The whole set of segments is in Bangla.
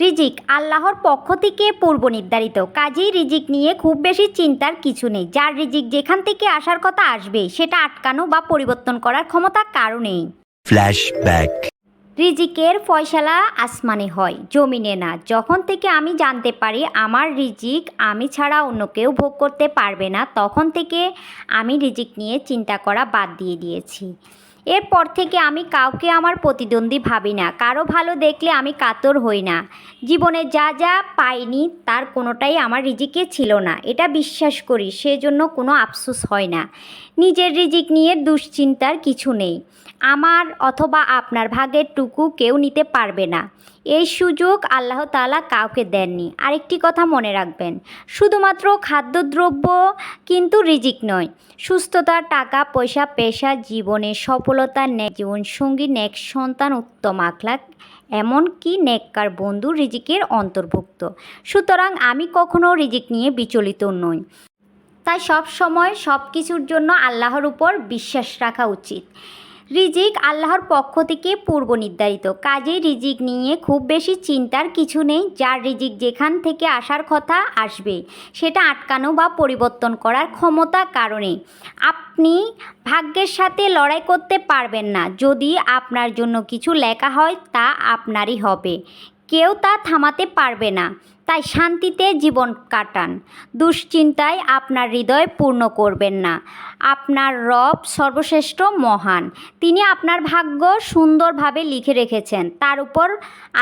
রিজিক আল্লাহর পক্ষ থেকে পূর্ব নির্ধারিত। কাজেই রিজিক নিয়ে খুব বেশি চিন্তার কিছু নেই। যার রিজিক যেখান থেকে আসার কথা আসবে সেটা আটকানো বা পরিবর্তন করার ক্ষমতা কারও নেই। Flashback. রিজিকের ফয়সালা আসমানে হয় জমিনে না। যখন থেকে আমি জানতে পারি আমার রিজিক আমি ছাড়া অন্য কেউ ভোগ করতে পারবে না তখন থেকে আমি রিজিক নিয়ে চিন্তা করা বাদ দিয়ে দিয়েছি। এরপর থেকে আমি কাউকে আমার প্রতিদ্বন্দ্বী ভাবি না। কারও ভালো দেখলে আমি কাতর হই না। জীবনে যা যা পাইনি, তার কোনোটাই আমার রিজিকে ছিল না। এটা বিশ্বাস করি, সেজন্য কোনো আফসোস হয় না। নিজের রিজিক নিয়ে দুশ্চিন্তার কিছু নেই। আমার অথবা আপনার ভাগের টুকু কেউ নিতে পারবে না। এই সুযোগ আল্লাহ তালা কাউকে দেননি। আরেকটি কথা মনে রাখবেন, শুধুমাত্র খাদ্যদ্রব্য কিন্তু রিজিক নয়। সুস্থতা, টাকা, পয়সা, পেশা, জীবনে সফলতা, নেক জীবনসঙ্গী নেক সন্তান, উত্তম আখলাক এমনকি নেককার বন্ধু রিজিকের অন্তর্ভুক্ত। সুতরাং আমি কখনও রিজিক নিয়ে বিচলিত নই। তাই সব সময় সব কিছুর জন্য আল্লাহর উপর বিশ্বাস রাখা উচিত। রিজিক আল্লাহর পক্ষ থেকে পূর্ব নির্ধারিত। কাজে রিজিক নিয়ে খুব বেশি চিন্তার কিছু নেই, যার রিজিক যেখান থেকে আসার কথা আসবে, সেটা আটকানো বা পরিবর্তন করার ক্ষমতা কারণে। আপনি ভাগ্যের সাথে লড়াই করতে পারবেন না, যদি আপনার জন্য কিছু লেখা হয় তা আপনারই হবে। কেউ তা থামাতে পারবে না। তাই শান্তিতে জীবন কাটান। দুশ্চিন্তায় আপনার হৃদয় পূর্ণ করবেন না। আপনার রব সর্বশ্রেষ্ঠ মহান। তিনি আপনার ভাগ্য সুন্দরভাবে লিখে রেখেছেন। তার উপর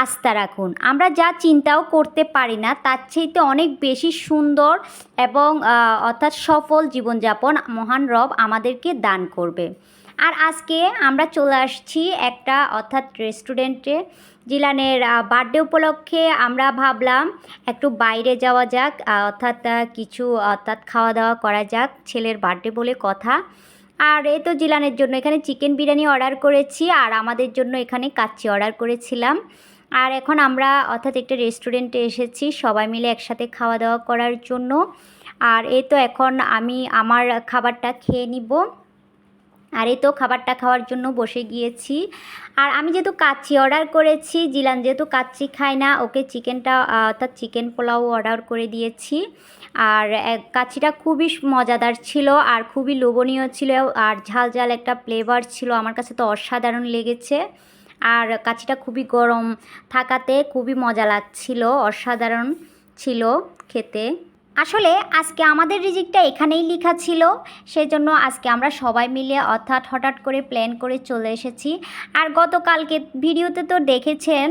আস্থা রাখুন। আমরা যা চিন্তাও করতে পারি না, তার চাইতে অনেক বেশি সুন্দর এবং অর্থাৎ সফল জীবনযাপন মহান রব আমাদেরকে দান করবে। আর আজকে আমরা চলে আসছি একটা, অর্থাৎ রেস্টুরেন্টে জিলানের বার্থডে উপলক্ষে আমরা ভাবলাম একটু বাইরে যাওয়া যাক অর্থাৎ কিছু, অর্থাৎ খাওয়া দাওয়া করা যাক, ছেলের বার্থডে বলে কথা। আর এই তো জিলানের জন্য এখানে চিকেন বিরিয়ানি অর্ডার করেছি, আর আমাদের জন্য এখানে কাচ্চি অর্ডার করেছিলাম। আর এখন আমরা, অর্থাৎ একটা রেস্টুরেন্টে এসেছি, সবাই মিলে একসাথে খাওয়া দাওয়া করার জন্য। আর এই তো এখন আমি আমার খাবারটা খেয়ে নিব। আর এই তো খাবারটা খাওয়ার জন্য বসে গিয়েছি। আর আমি যেহেতু কাচ্চি অর্ডার করেছি, জিলান যেহেতু কাচ্চি খায় না, ওকে চিকেনটা অর্থাৎ চিকেন পোলাও অর্ডার করে দিয়েছি। আর কাচ্চিটা খুবই মজাদার ছিল আর খুবই লোভনীয় ছিল আর ঝাল ঝাল একটা ফ্লেভার ছিল, আমার কাছে তো অসাধারণ লেগেছে। আর কাচ্চিটা খুবই গরম থাকাতে খুবই মজা লাগছিল, অসাধারণ ছিল খেতে। আসলে আজকে আমাদের রিজিকটা এখানেই লেখা ছিল, সেজন্য আজকে আমরা সবাই মিলে অর্থাৎ হঠাৎ করে প্ল্যান করে চলে এসেছি। আর গতকালকে ভিডিওতে তো দেখেছেন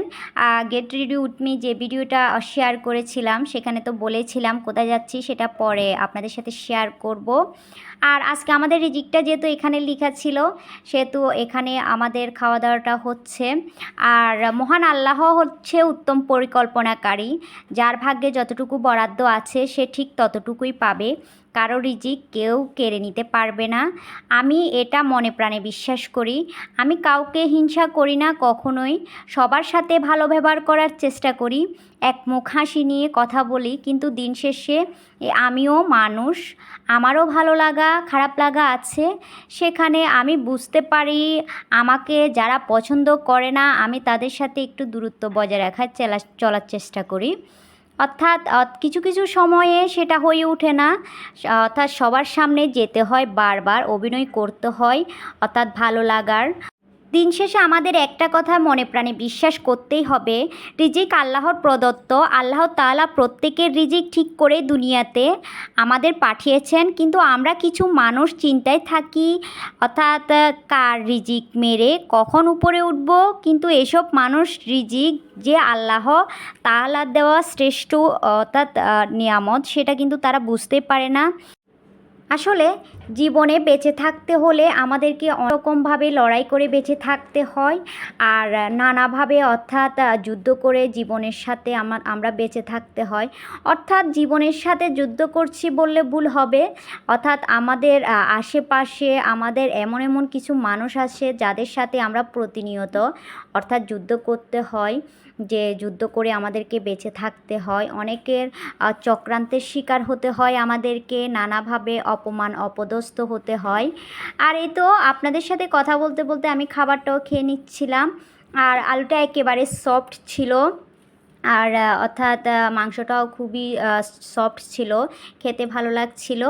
গেট রেডি উঠমি যে ভিডিওটা শেয়ার করেছিলাম, সেখানে তো বলেছিলাম কোথায় যাচ্ছি সেটা পরে আপনাদের সাথে শেয়ার করব। আর আজকে আমাদের রিজিকটা যেহেতু এখানে লেখা ছিল, সেহেতু এখানে আমাদের খাওয়া দাওয়াটা হচ্ছে। আর মহান আল্লাহ হচ্ছে উত্তম পরিকল্পনাকারী, যার ভাগ্যে যতটুকু বরাদ্দ আছে সে ঠিক ততটুকুই পাবে। কারও রিজিক কেউ কেড়ে নিতে পারবে না। আমি এটা মনে প্রাণে বিশ্বাস করি। আমি কাউকে হিংসা করি না, কখনোই। সবার সাথে ভালো ব্যবহার করার চেষ্টা করি। এক মুখ হাসি নিয়ে কথা বলি, কিন্তু দিন শেষে আমিও মানুষ। আমারও ভালো লাগা, খারাপ লাগা আছে। সেখানে আমি বুঝতে পারি, আমাকে যারা পছন্দ করে না, আমি তাদের সাথে একটু দূরত্ব বজায় রাখার চেলা, চলার চেষ্টা করি। অর্থাৎ কিছু কিছু সময়ে সেটা হয়ে ওঠে না। অর্থাৎ সবার সামনে যেতে হয় বারবার, অভিনয় করতে হয়, অর্থাৎ ভালো লাগার। দিন শেষে আমাদের একটা কথা মনে প্রাণে বিশ্বাস করতেই হবে। রিজিক আল্লাহর প্রদত্ত। আল্লাহ তাআলা প্রত্যেকের রিজিক ঠিক করে দুনিয়াতে আমাদের পাঠিয়েছেন। কিন্তু আমরা কিছু মানুষ চিন্তায় থাকি, অর্থাৎ কার রিজিক মেরে, কখন উপরে উঠব? কিন্তু এসব মানুষ রিজিক যে আল্লাহ তাআলা দেওয়া শ্রেষ্ঠ, অর্থাৎ নিয়ামত, সেটা কিন্তু তারা বুঝতে পারে না। আসলে জীবনে বেঁচে থাকতে হলে আমাদেরকে রকমভাবে লড়াই করে বেঁচে থাকতে হয়। আর নানাভাবে অর্থাৎ যুদ্ধ করে জীবনের সাথে আমার আমরা বেঁচে থাকতে হয়। অর্থাৎ জীবনের সাথে যুদ্ধ করছি বললে ভুল হবে। অর্থাৎ আমাদের আশেপাশে আমাদের এমন এমন কিছু মানুষ আছে যাদের সাথে আমরা প্রতিনিয়ত অর্থাৎ যুদ্ধ করতে হয়। যে যুদ্ধ করে আমাদেরকে বেঁচে থাকতে হয়। অনেকের চক্রান্তের শিকার হতে হয়, আমাদেরকে নানাভাবে অপমান, অপদস্থ হতে হয়। আর এই তো আপনাদের সাথে কথা বলতে বলতে আমি খাবারটাও খেয়ে নিচ্ছিলাম। আর আলুটা একেবারে সফট ছিল। আর অর্থাৎ মাংসটাও খুবই সফট ছিল খেতে ভালো লাগছিল।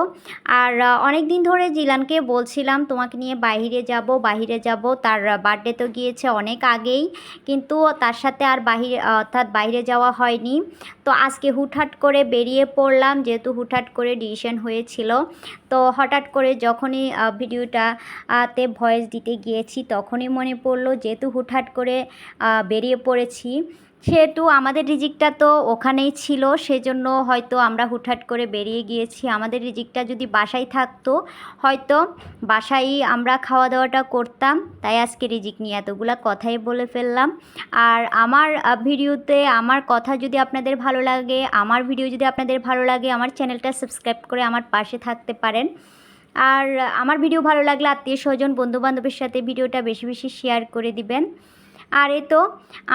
আর অনেক দিন ধরে জিলানকে বলছিলাম তোমাকে নিয়ে বাইরে যাব বাইরে যাব। তার বার্থডে তো গিয়েছে অনেক আগেই কিন্তু তার সাথে আর বাহিরে অর্থাৎ বাইরে যাওয়া হয়নি। তো আজকে হুটহাট করে বেরিয়ে পড়লাম যেহেতু হুটহাট করে ডিসিশন হয়েছিল। তো হঠাৎ করে যখনই আহ, ভিডিওটা তে ভয়েস দিতে গিয়েছি তখনই মনে পড়ল যেহেতু হুটহাট করে বেরিয়ে পড়েছি সেহেতু আমাদের রিজিকটা তো ওখানেই ছিল, সেজন্য হয়তো আমরা হুটহাট করে বেরিয়ে গিয়েছি। আমাদের রিজিকটা যদি বাসায় থাকতো, হয়তো বাসায় আমরা খাওয়া দাওয়াটা করতাম, তাই আজকে রিজিক নিয়ে এতগুলা কথাই বলে ফেললাম। আর আমার ভিডিওতে আমার কথা যদি আপনাদের ভালো লাগে, আমার ভিডিও যদি আপনাদের ভালো লাগে, আমার চ্যানেলটা সাবস্ক্রাইব করে আমার পাশে থাকতে পারেন। আর আমার ভিডিও ভালো লাগলে আত্মীয় স্বজন, বন্ধুবান্ধবের সাথে ভিডিওটা বেশি বেশি শেয়ার করে দিবেন। আর এ তো,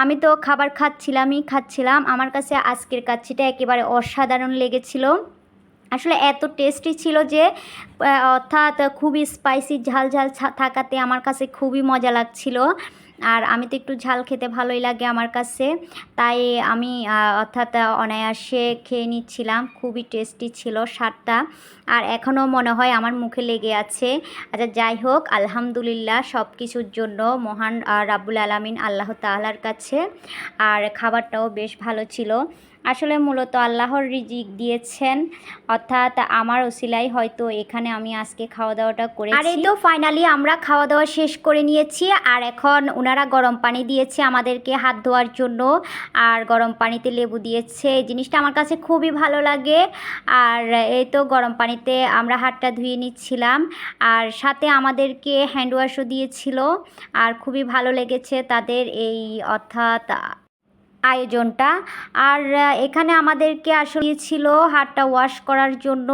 আমি তো খাবার খাচ্ছিলামই, খাচ্ছিলাম। আমার কাছে আজকের কাচ্ছিটা একেবারে অসাধারণ লেগেছিল। আসলে এত টেস্টি ছিল যে অর্থাৎ খুবই স্পাইসি ঝাল ঝাল থাকাতে আমার কাছে খুবই মজা লাগছিল। আর আমি তো একটু ঝাল খেতে ভালোই লাগে আমার কাছে। তাই আমি অর্থাৎ অনায়াসে খেয়ে নিচ্ছিলাম। খুবই টেস্টি ছিল স্বাদটা। আর এখনও মনে হয় আমার মুখে লেগে আছে। আচ্ছা যাই হোক আলহামদুলিল্লাহ সব কিছুর জন্য মহান রাব্বুল আলামিন আল্লাহ তাআলার কাছে। আর খাবারটাও বেশ ভালো ছিল। আসলে মূলত আল্লাহর রিজিক দিয়েছেন। অর্থাৎ আমার ওসিলাই হয়তো এখানে আমি আজকে খাওয়া দাওয়াটা করেছি আর এই তো ফাইনালি আমরা খাওয়া দাওয়া শেষ করে নিয়েছি। আর এখন ওনারা গরম পানি দিয়েছে আমাদেরকে হাত ধোয়ার জন্য আর গরম পানিতে লেবু দিয়েছে। এই জিনিসটা আমার কাছে খুবই ভালো লাগে। আর এই তো গরম পানিতে আমরা হাতটা ধুয়ে নিচ্ছিলাম। আর সাথে আমাদেরকে হ্যান্ড ওয়াশও দিয়েছিল। আর খুবই ভালো লেগেছে তাদের এই অর্থাৎ আয়োজনটা। আর এখানে আমাদেরকে আসলে ছিল হাতটা ওয়াশ করার জন্য।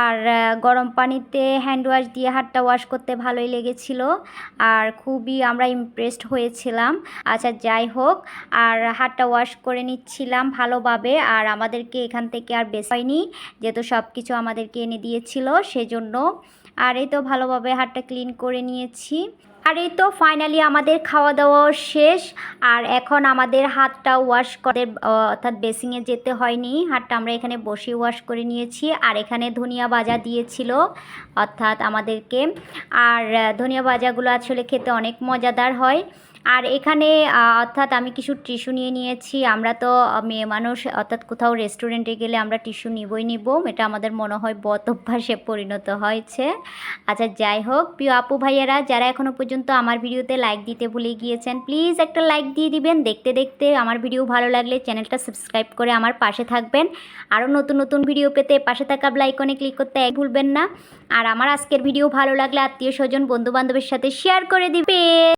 আর গরম পানিতে হ্যান্ড ওয়াশ দিয়ে হাতটা ওয়াশ করতে ভালোই লেগেছিল। আর খুবই আমরা ইমপ্রেসড হয়েছিলাম। আচ্ছা যাই হোক, আর হাতটা ওয়াশ করে নিচ্ছিলাম ভালোভাবে। আর আমাদেরকে এখান থেকে আর বেশ হয়নি, যেহেতু সব কিছু আমাদেরকে এনে দিয়েছিল, সেজন্য। আর এই তো ভালোভাবে হাতটা ক্লিন করে নিয়েছি। আর এই তো ফাইনালি আমাদের খাওয়া দাওয়াও শেষ। আর এখন আমাদের হাতটা ওয়াশ করে অর্থাৎ বেসিংয়ে যেতে হয়নি। হাতটা আমরা এখানে বসে ওয়াশ করে নিয়েছি। আর এখানে ধনিয়া বাজা দিয়েছিল, অর্থাৎ আমাদেরকে। আর ধনিয়া বাজাগুলো আসলে খেতে অনেক মজাদার হয়। আর এখানে অর্থাৎ আমি কিছু টিস্যু নিয়ে নিয়েছি। আমরা তো মেয়ে মানুষ, অর্থাৎ কোথাও রেস্টুরেন্টে গেলে আমরা টিস্যু নিবই নিব। এটা আমাদের মনে হয় বত অভ্যাসে পরিণত হয়েছে। আচ্ছা যাই হোক, প্রিয় আপু ভাইয়ারা, যারা এখনও পর্যন্ত আমার ভিডিওতে লাইক দিতে ভুলে গিয়েছেন প্লিজ একটা লাইক দিয়ে দিবেন। দেখতে দেখতে আমার ভিডিও ভালো লাগলে চ্যানেলটা সাবস্ক্রাইব করে আমার পাশে থাকবেন। আরও নতুন নতুন ভিডিও পেতে পাশে থাকা আইকনে ক্লিক করতে এক ভুলবেন না। আর আমার আজকের ভিডিও ভালো লাগলে আত্মীয় স্বজন বন্ধু বান্ধবের সাথে শেয়ার করে দিবে।